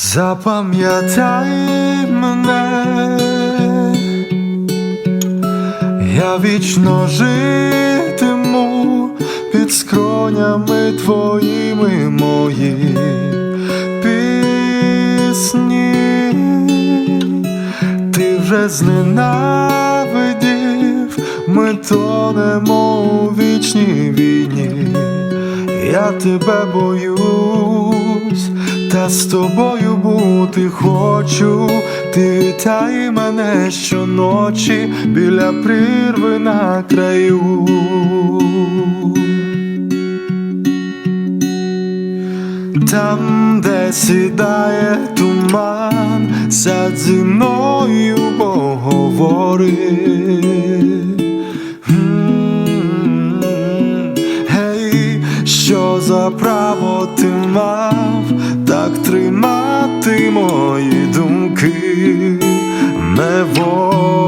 Запам'ятай мене, я вічно житиму під скронями твоїми мої пісні, ти вже зненавидів, ми тонемо у вічній війні, я тебе боюсь, та з тобою бути хочу, ти вітай мене щоночі біля прірви на краю. Там, де сідає туман, сядь зі мною поговори. Що за право ти мав тримати мої думки, не волі.